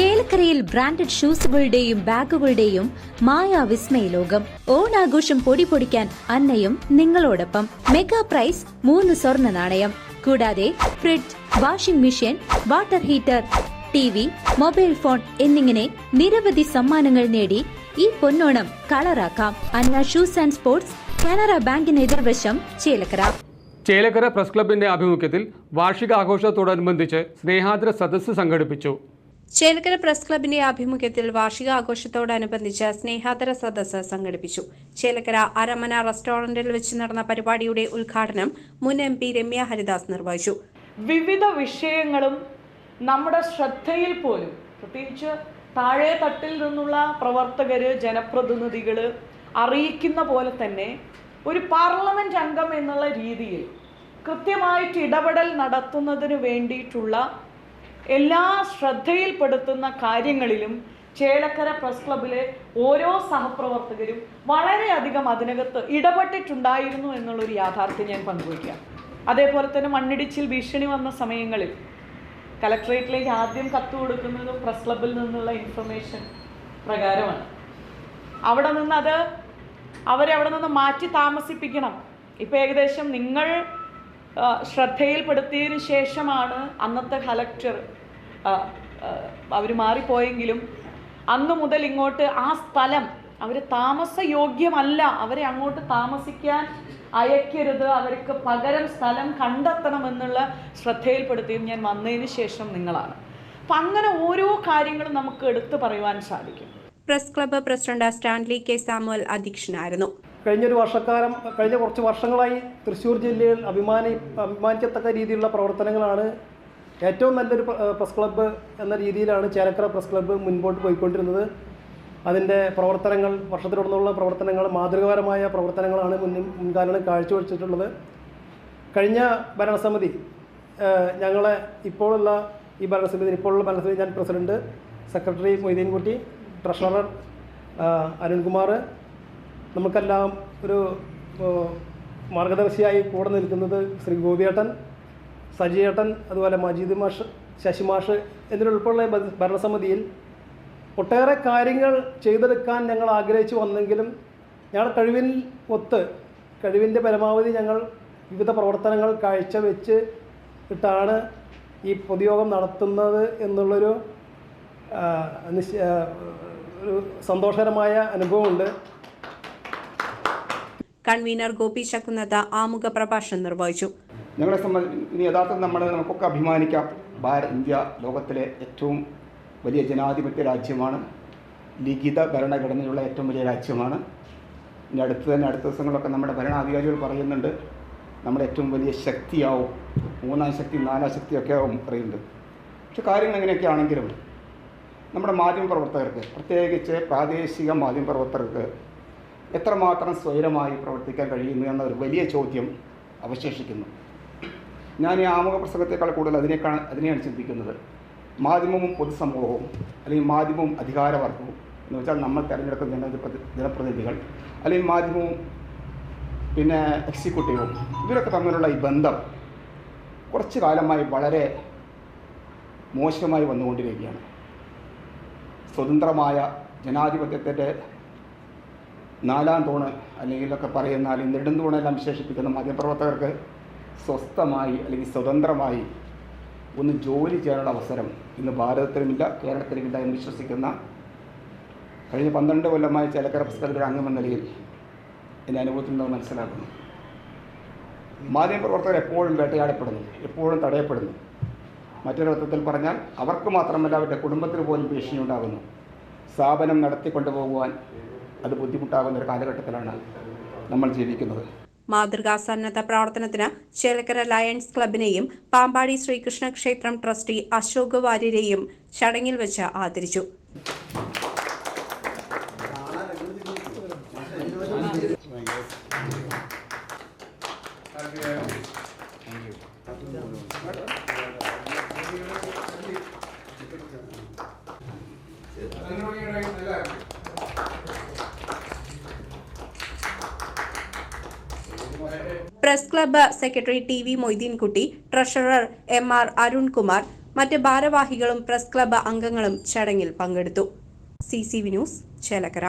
ചേലക്കരയിൽ ബ്രാൻഡഡ് ഷൂസുകളുടെയും ബാഗുകളുടെയും മായാ വിസ്മയ ലോകം ഓണാഘോഷം പൊടി പൊടിക്കാൻ അന്നയും നിങ്ങളോടൊപ്പം. മെഗാ പ്രൈസ് മൂന്ന് സ്വർണ നാണയം. കൂടാതെ fridge washing machine water heater T V mobile phone എന്നിങ്ങനെ നിരവധി സമ്മാനങ്ങൾ നേടി ഈ പൊന്നോണം കളറാക്കാം. Anna shoes and sports Canara ബാങ്കിന് എതിർവശം ചേലക്കര. ചേലക്കര പ്രസ് ക്ലബിന്റെ ആഭിമുഖ്യത്തിൽ വാർഷികാഘോഷത്തോടനുബന്ധിച്ച് സ്നേഹാദ്ര സദസ്സ് സംഘടിപ്പിച്ചു. ചേലക്കര പ്രസ് ക്ലബിന്റെ ആഭിമുഖ്യത്തിൽ വാർഷികാഘോഷത്തോടനുബന്ധിച്ച് സ്നേഹാദര സദസ്സ് സംഘടിപ്പിച്ചു. ചേലക്കര അരമന റെസ്റ്റോറന്റിൽ വെച്ച് നടന്ന പരിപാടിയുടെ ഉദ്ഘാടനം മുൻ എം പി രമ്യ ഹരിദാസ് നിർവഹിച്ചു. വിവിധ വിഷയങ്ങളും നമ്മുടെ ശ്രദ്ധയിൽ പോലും പ്രത്യേകിച്ച് താഴെ തട്ടിൽ നിന്നുള്ള പ്രവർത്തകര് ജനപ്രതിനിധികൾ അറിയിക്കുന്ന പോലെ തന്നെ ഒരു പാർലമെന്റ് അംഗം എന്നുള്ള രീതിയിൽ കൃത്യമായിട്ട് ഇടപെടൽ നടത്തുന്നതിന് വേണ്ടിയിട്ടുള്ള എല്ലാ ശ്രദ്ധയിൽപ്പെടുത്തുന്ന കാര്യങ്ങളിലും ചേലക്കര പ്രസ് ക്ലബിലെ ഓരോ സഹപ്രവർത്തകരും വളരെയധികം അതിനകത്ത് ഇടപെട്ടിട്ടുണ്ടായിരുന്നു എന്നുള്ളൊരു യാഥാർത്ഥ്യം ഞാൻ പങ്കുവയ്ക്കാം. അതേപോലെ തന്നെ മണ്ണിടിച്ചിൽ ഭീഷണി വന്ന സമയങ്ങളിൽ കലക്ട്രേറ്റിലേക്ക് ആദ്യം കത്ത് കൊടുക്കുന്നതും പ്രസ് ക്ലബിൽ നിന്നുള്ള ഇൻഫർമേഷൻ പ്രകാരമാണ്. അവിടെ നിന്ന് അത് അവരെ അവിടെ നിന്ന് മാറ്റി താമസിപ്പിക്കണം. ഇപ്പം ഏകദേശം നിങ്ങൾ ശ്രദ്ധയിൽപ്പെടുത്തിയതിന് ശേഷമാണ് അന്നത്തെ കലക്ടർ അവർ മാറിപ്പോയെങ്കിലും അന്നു മുതൽ ഇങ്ങോട്ട് ആ സ്ഥലം അവർ താമസയോഗ്യമല്ല അവരെ അങ്ങോട്ട് താമസിക്കാൻ അയക്കരുത് അവർക്ക് പകരം സ്ഥലം കണ്ടെത്തണമെന്നുള്ള ശ്രദ്ധയിൽപ്പെടുത്തിയും ഞാൻ വന്നതിന് ശേഷം നിങ്ങളാണ്. അപ്പം അങ്ങനെ ഓരോ കാര്യങ്ങളും നമുക്ക് എടുത്തു പറയുവാൻ സാധിക്കും. Press club president Stanley K Samuel അധ്യക്ഷനായിരുന്നു. കഴിഞ്ഞൊരു വർഷക്കാലം കഴിഞ്ഞ കുറച്ച് വർഷങ്ങളായി തൃശ്ശൂർ ജില്ലയിൽ അഭിമാനി അഭിമാനിക്കത്തക്ക രീതിയിലുള്ള പ്രവർത്തനങ്ങളാണ് ഏറ്റവും നല്ലൊരു പ്രസ് ക്ലബ്ബ് എന്ന രീതിയിലാണ് ചേലക്കര പ്രസ് ക്ലബ്ബ് മുൻപോട്ട് പോയിക്കൊണ്ടിരുന്നത്. അതിന്റെ പ്രവർത്തനങ്ങൾ വർഷത്തിലുടനീളം പ്രവർത്തനങ്ങൾ മാതൃകാപരമായ പ്രവർത്തനങ്ങളാണ് മുന്നിൽ മുൻകാലങ്ങളിൽ കാഴ്ചവെച്ചിട്ടുള്ളത്. കഴിഞ്ഞ ഭരണസമിതി ഞങ്ങളെ ഇപ്പോഴുള്ള ഈ ഭരണസമിതി ഇപ്പോഴുള്ള ഭരണസമിതി ഞാൻ president secretary Moideenkutty treasurer Arunkumar നമുക്കെല്ലാം ഒരു മാർഗദർശിയായി കൂടെ നിൽക്കുന്നത് ശ്രീ ഗോപിയേട്ടൻ സജിയേട്ടൻ അതുപോലെ മജീദ് മാഷ് ശശി മാഷ് എന്നിവരുൾപ്പെടെ ഭരണസമിതിയിൽ ഒട്ടേറെ കാര്യങ്ങൾ ചെയ്തെടുക്കാൻ ഞങ്ങൾ ആഗ്രഹിച്ചു വന്നെങ്കിലും ഞങ്ങളുടെ കഴിവിൽ ഒത്ത് കഴിവിന്റെ പരമാവധി ഞങ്ങൾ വിവിധ പ്രവർത്തനങ്ങൾ കാഴ്ചവെച്ച് ഇട്ടാണ് ഈ പൊതുയോഗം നടത്തുന്നത് എന്നുള്ളൊരു ഒരു സന്തോഷകരമായ അനുഭവമുണ്ട്. കൺവീനർ ഗോപി ശക്കുന്നത ആമുഖ പ്രഭാഷണം നിർവഹിച്ചു. ഞങ്ങളെ സംബന്ധിച്ച് യഥാർത്ഥം നമ്മൾ നമുക്കൊക്കെ അഭിമാനിക്കാം. ഭാരത് ഇന്ത്യ ലോകത്തിലെ ഏറ്റവും വലിയ ജനാധിപത്യ രാജ്യമാണ്. ലിഖിത ഭരണഘടനയുള്ള ഏറ്റവും വലിയ രാജ്യമാണ്. ഇനി അടുത്ത് തന്നെ അടുത്ത ദിവസങ്ങളിലൊക്കെ നമ്മുടെ ഭരണാധികാരികൾ പറയുന്നുണ്ട് നമ്മുടെ ഏറ്റവും വലിയ ശക്തിയാവും. മൂന്നാം ശക്തി നാലാം ശക്തിയൊക്കെ ആവും പറയുന്നുണ്ട്. പക്ഷെ കാര്യങ്ങൾ എങ്ങനെയൊക്കെ ആണെങ്കിലും നമ്മുടെ മാധ്യമപ്രവർത്തകർക്ക് പ്രത്യേകിച്ച് പ്രാദേശിക മാധ്യമപ്രവർത്തകർക്ക് എത്രമാത്രം സ്വൈരമായി പ്രവർത്തിക്കാൻ കഴിയുന്നു എന്നൊരു വലിയ ചോദ്യം അവശേഷിക്കുന്നു. ഞാൻ ഈ ആമുഖ പ്രസംഗത്തെക്കാൾ കൂടുതൽ അതിനേക്കാണ് അതിനെയാണ് ചിന്തിക്കുന്നത്. മാധ്യമവും പൊതുസമൂഹവും അല്ലെങ്കിൽ മാധ്യമവും അധികാരവർഗവും എന്ന് വെച്ചാൽ നമ്മൾ തിരഞ്ഞെടുക്കുന്ന ജനപ്രതി ജനപ്രതിനിധികൾ അല്ലെങ്കിൽ മാധ്യമവും പിന്നെ എക്സിക്യൂട്ടീവും ഇവരൊക്കെ തമ്മിലുള്ള ഈ ബന്ധം കുറച്ച് കാലമായി വളരെ മോശമായി വന്നുകൊണ്ടിരിക്കുകയാണ്. സ്വതന്ത്രമായ ജനാധിപത്യത്തിന്റെ നാലാം തൂണ് അല്ലെങ്കിലൊക്കെ പറയുന്ന അല്ലെങ്കിൽ നെടുന്തൂണെല്ലാം വിശേഷിപ്പിക്കുന്ന മാധ്യമപ്രവർത്തകർക്ക് സ്വസ്ഥമായി അല്ലെങ്കിൽ സ്വതന്ത്രമായി ഒന്ന് ജോലി ചെയ്യാനുള്ള അവസരം ഇന്ന് ഭാരതത്തിലുമില്ല കേരളത്തിലുമില്ല എന്ന് വിശ്വസിക്കുന്ന കഴിഞ്ഞ പന്ത്രണ്ട് കൊല്ലമായി ചേലക്കര പുസ്തകത്തിന്റെ അംഗമെന്ന നിലയിൽ എന്റെ അനുഭവത്തിൽ നിന്ന് മനസ്സിലാക്കുന്നു. മാധ്യമപ്രവർത്തകർ എപ്പോഴും വേട്ടയാടപ്പെടുന്നു എപ്പോഴും തടയപ്പെടുന്നു. മറ്റൊരർത്ഥത്തിൽ പറഞ്ഞാൽ അവർക്ക് മാത്രമല്ല അവരുടെ കുടുംബത്തിന് പോലും ഭീഷണി ഉണ്ടാകുന്നു. സ്ഥാപനം നടത്തിക്കൊണ്ടു പോകുവാൻ അത് ബുദ്ധിമുട്ടാകുന്ന ഒരു കാലഘട്ടത്തിലാണ് നമ്മൾ ജീവിക്കുന്നത്. മാതൃകാ സന്നദ്ധ പ്രവർത്തനത്തിന് ചേലക്കര ലയൺസ് ക്ലബിനെയും പാമ്പാടി ശ്രീകൃഷ്ണ ക്ഷേത്രം ട്രസ്റ്റി അശോക് വാര്യരെയും ചടങ്ങിൽ വെച്ച് ആദരിച്ചു. Press club secretary T V Moideenkutty treasurer M R Arunkumar മറ്റ് ഭാരവാഹികളും പ്രസ് ക്ലബ്ബ് അംഗങ്ങളും ചടങ്ങിൽ പങ്കെടുത്തു. C C V news Chelakkara.